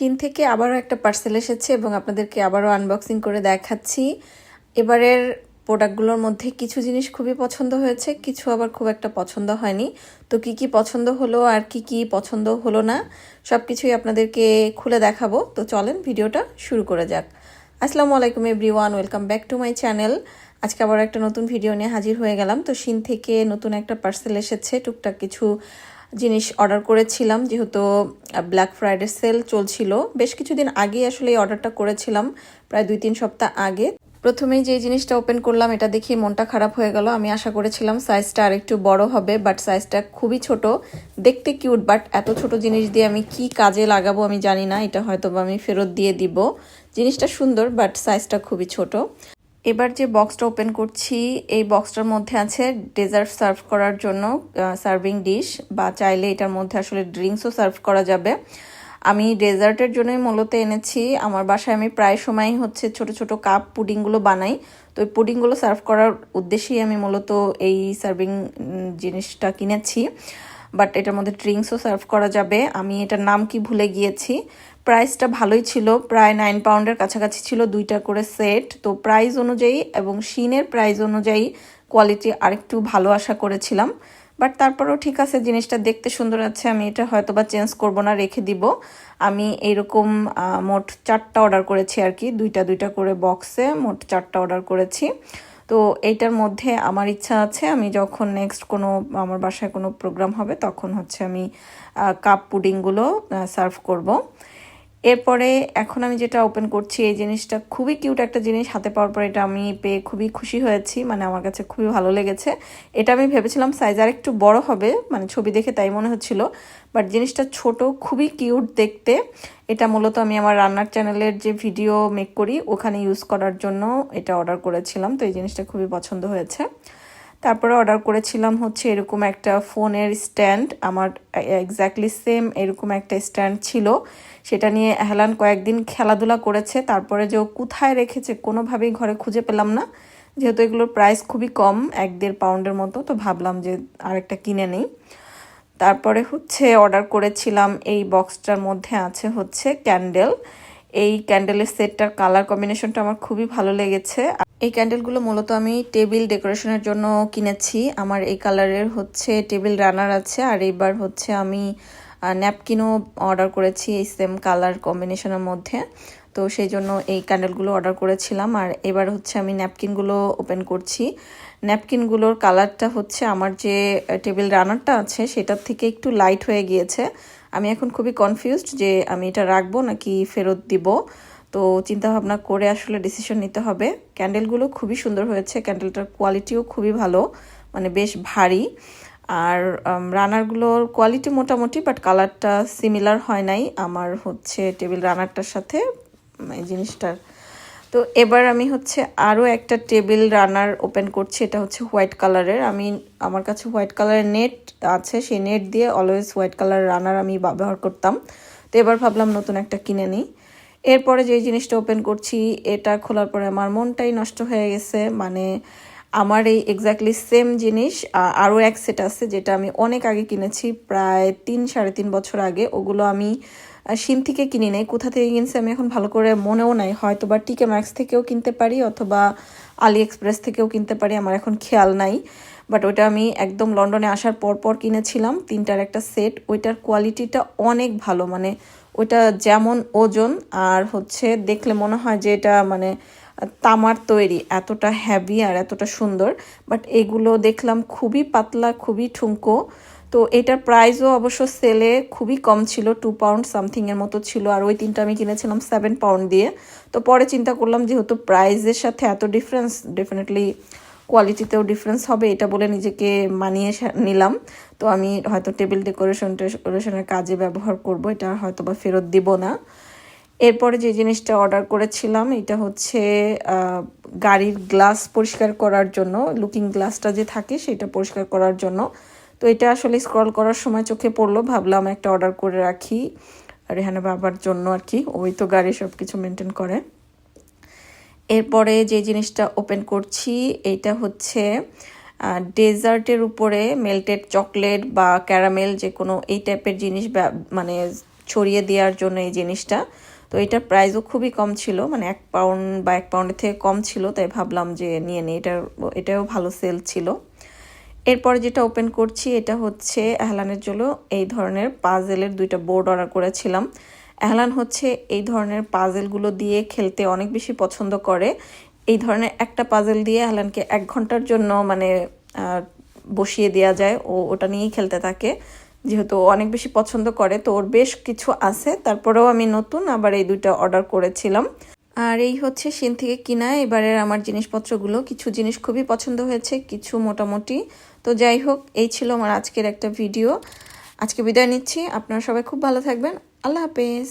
চীন থেকে আবারও একটা পার্সেল এসেছে এবং আপনাদেরকে আবারও আনবক্সিং করে দেখাচ্ছি। এবারের প্রোডাক্টগুলোর মধ্যে কিছু জিনিস খুবই পছন্দ হয়েছে, কিছু আবার খুব একটা পছন্দ হয়নি। তো কি কি পছন্দ হলো আর কি কি পছন্দ হলো না সব কিছুই আপনাদেরকে খুলে দেখাবো। তো চলেন ভিডিওটা শুরু করে যাক। আসসালামু আলাইকুম everyone welcome back to my channel আজকে আবার একটা নতুন ভিডিও নিয়ে হাজির হয়ে গেলাম। তো সিন থেকে নতুন একটা পার্সেল এসেছে, টুকটাক কিছু জিনিস অর্ডার করেছিলাম, যেহেতু ব্ল্যাক ফ্রাইডে সেল চলছিল। বেশ কিছুদিন আগে আসলে এই অর্ডারটা করেছিলাম, প্রায় দুই তিন সপ্তাহ আগে। প্রথমেই যে জিনিসটা ওপেন করলাম, এটা দেখে মনটা খারাপ হয়ে গেল। আমি আশা করেছিলাম সাইজটা আর একটু বড় হবে বাট সাইজটা খুবই ছোট। দেখতে কিউট বাট এত ছোট জিনিস দিয়ে আমি কি কাজে লাগাবো আমি জানি না। এটা হয়তো আমি ফেরত দিয়ে দিব। জিনিসটা সুন্দর বাট সাইজটা খুবই ছোট। এবার যে বক্সটা ওপেন করছি, এই বক্সটার মধ্যে আছে ডেজার্ট সার্ভ করার জন্য সার্ভিং ডিশ বা চাইলে এটার মধ্যে আসলে ড্রিঙ্কসও সার্ভ করা যাবে। আমি ডেজার্টের জন্যই মূলত এনেছি। আমার বাসায় আমি প্রায় সময় হচ্ছে ছোট ছোট কাপ পুডিংগুলো বানাই। তো ওই পুডিংগুলো সার্ভ করার উদ্দেশ্যেই আমি মূলত এই সার্ভিং জিনিসটা কিনেছি। বাট এটার মধ্যে ড্রিঙ্কসও সার্ভ করা যাবে। আমি এটার নাম কি ভুলে গিয়েছি। প্রাইসটা ভালোই ছিল। প্রায় নাইন পাউন্ডের কাছাকাছি ছিল দুইটা করে সেট তো প্রাইস অনুযায়ী এবং শিনের প্রাইস অনুযায়ী কোয়ালিটি আরেকটু ভালো আশা করেছিলাম। বাট তারপরেও ঠিক আছে, জিনিসটা দেখতে সুন্দর আছে। আমি এটা হয়তো বা চেঞ্জ করব না, রেখে দিব। আমি এইরকম মোট চারটা অর্ডার করেছি আর কি। দুইটা দুইটা করে বক্সে মোট চারটা অর্ডার করেছি। তো এইটার মধ্যে আমার ইচ্ছা আছে, আমি যখন নেক্সট কোনো, আমার বাসায় কোনো প্রোগ্রাম হবে, তখন হচ্ছে আমি কাপ পুডিংগুলো সার্ভ করব। এরপরে এখন আমি যেটা ওপেন করছি, এই জিনিসটা খুবই কিউট একটা জিনিস হাতে পাওয়ার পর এটা আমি পেয়ে খুবই খুশি হয়েছি। মানে আমার কাছে খুবই ভালো লেগেছে। এটা আমি ভেবেছিলাম সাইজ আর একটু বড় হবে মানে ছবি দেখে তাই মনে হচ্ছিল। বাট জিনিসটা ছোট, খুবই কিউট দেখতে। এটা মূলত আমি আমার রান্নার চ্যানেলের যে ভিডিও মেক করি, ওখানে ইউজ করার জন্য এটা অর্ডার করেছিলাম। তো এই জিনিসটা খুবই পছন্দ হয়েছে। তারপরে অর্ডার করেছিলাম হচ্ছে এরকম একটা ফোনের স্ট্যান্ড আমার এক্স্যাক্টলি সেম এরকম একটা স্ট্যান্ড ছিল। সেটা নিয়ে হেলান কয়েকদিন খেলাধুলা করেছে, তারপরে যে ও কোথায় রেখেছে কোনোভাবেই ঘরে খুঁজে পেলাম না। যেহেতু এগুলোর প্রাইস খুবই কম, এক দেড় পাউন্ডের মতো, তো ভাবলাম যে আরেকটা কিনে নেই। তারপরে হচ্ছে অর্ডার করেছিলাম, এই বক্সটার মধ্যে আছে হচ্ছে ক্যান্ডেল এই ক্যান্ডেলের সেটটার কালার কম্বিনেশনটা আমার খুবই ভালো লেগেছে। এই ক্যান্ডেলগুলো মূলত আমি টেবিল ডেকোরেশনের জন্য কিনেছি। আমার এই কালারের হচ্ছে টেবিল রানার আছে আর এইবার হচ্ছে আমি ন্যাপকিনও অর্ডার করেছি এই সেম কালার কম্বিনেশনের মধ্যে। তো সেই জন্য এই ক্যান্ডেলগুলো অর্ডার করেছিলাম আর এবার হচ্ছে আমি ন্যাপকিনগুলো ওপেন করছি। ন্যাপকিনগুলোর কালারটা হচ্ছে আমার যে টেবিল রানারটা আছে সেটার থেকে একটু লাইট হয়ে গিয়েছে। আমি এখন খুবই কনফিউজড যে আমি এটা রাখব নাকি ফেরত দিব। তো চিন্তা ভাবনা করে আসলে ডিসিশন নিতে হবে। ক্যান্ডেলগুলো খুবই সুন্দর হয়েছে ক্যান্ডেলটার কোয়ালিটিও খুবই ভালো মানে বেশ ভারী। আর রানারগুলোর কোয়ালিটি মোটামুটি বাট কালারটা সিমিলার হয় নাই আমার হচ্ছে টেবিল রানারটার সাথে এই জিনিসটার। তো এবার আমি হচ্ছে আরও একটা টেবিল রানার ওপেন করছি, এটা হচ্ছে হোয়াইট কালারের আমি, আমার কাছে হোয়াইট কালারের নেট আছে, সেই নেট দিয়ে অলওয়েজ হোয়াইট কালার রানার আমি ব্যবহার করতাম। তো এবার ভাবলাম নতুন একটা কিনে নিই। এরপরে যে জিনিসটা ওপেন করছি, এটা খোলার পরে আমার মনটাই নষ্ট হয়ে গেছে। মানে আমার এই এক্স্যাক্টলি সেম জিনিস আরও এক সেট আছে যেটা আমি অনেক আগে কিনেছি, প্রায় তিন, সাড়ে তিন বছর আগে। ওগুলো আমি সিন থেকে কিনি নাই। কোথা থেকে কিনছি আমি এখন ভালো করে মনেও নাই। হয়তো বা টিকে ম্যাক্স থেকেও কিনতে পারি, অথবা আলি এক্সপ্রেস থেকেও কিনতে পারি, আমার এখন খেয়াল নাই। বাট ওইটা আমি একদম লন্ডনে আসার পর পর কিনেছিলাম। তিনটার একটা সেট ওইটার কোয়ালিটিটা অনেক ভালো। মানে ওইটা যেমন ওজন, আর হচ্ছে দেখলে মনে হয় যে এটা মানে তামার তৈরি, এতটা হ্যাভি আর এতটা সুন্দর। বাট এগুলো দেখলাম খুবই পাতলা, খুবই ঠুঙ্কো তো এটার প্রাইসও অবশ্য সেলে খুবই কম ছিল টু পাউন্ড সামথিংয়ের মতো ছিল, আর ওই তিনটা আমি কিনেছিলাম সেভেন পাউন্ড দিয়ে। তো পরে চিন্তা করলাম যেহেতু প্রাইসের সাথে এত ডিফারেন্স ডেফিনেটলি কোয়ালিটিতেও ডিফারেন্স হবে, এটা বলে নিজেকে মানিয়ে নিলাম। তো আমি হয়তো টেবিল ডেকোরেশন টেকোরেশনের কাজে ব্যবহার করব, এটা হয়তো বা ফেরত দিব না। এরপরে যে জিনিসটা অর্ডার করেছিলাম, এটা হচ্ছে গাড়ির গ্লাস পরিষ্কার করার জন্য লুকিং গ্লাসটা যে থাকে সেটা পরিষ্কার করার জন্য। তো এটা আসলে স্ক্রল করার সময় চোখে পড়ল, ভাবলাম একটা অর্ডার করে রাখি, রেহানা বাবার জন্য আর কি, ওই তো গাড়ি সব কিছু মেনটেন করে। এরপরে যে জিনিসটা ওপেন করছি এটা হচ্ছে ডেজার্টের উপরে মেল্টেড চকলেট বা ক্যারামেল যে কোনো এই টাইপের জিনিস মানে ছড়িয়ে দেওয়ার জন্য এই জিনিসটা। তো এটার প্রাইসও খুবই কম ছিল মানে এক পাউন্ড বা এক পাউন্ডের থেকে কম ছিল, তাই ভাবলাম যে নিয়ে নিই এটার, এটাও ভালো সেল ছিল। এরপরে যেটা ওপেন করছি, এটা হচ্ছে এহলানের জন্য এই ধরনের পাজেলের দুইটা বোর্ড অর্ডার করেছিলাম। এহলান হচ্ছে এই ধরনের পাজেলগুলো দিয়ে খেলতে অনেক বেশি পছন্দ করে। এই ধরনের একটা পাজেল দিয়ে এহলানকে এক ঘণ্টার জন্য মানে বসিয়ে দেওয়া যায়। ও ওটা নিয়েই খেলতে থাকে। যেহেতু অনেক বেশি পছন্দ করে, তো ওর বেশ কিছু আছে। তারপরেও আমি নতুন আবার এই দুইটা অর্ডার করেছিলাম। আর এই হচ্ছে সিন থেকে কিনা। এবারের আমার জিনিসপত্রগুলো, কিছু জিনিস খুবই পছন্দ হয়েছে, কিছু মোটামুটি। তো যাই হোক, এই ছিল আমার আজকের একটা ভিডিও আজকে বিদায় নিচ্ছি। আপনারা সবাই খুব ভালো থাকবেন। আল্লাহ হাফেজ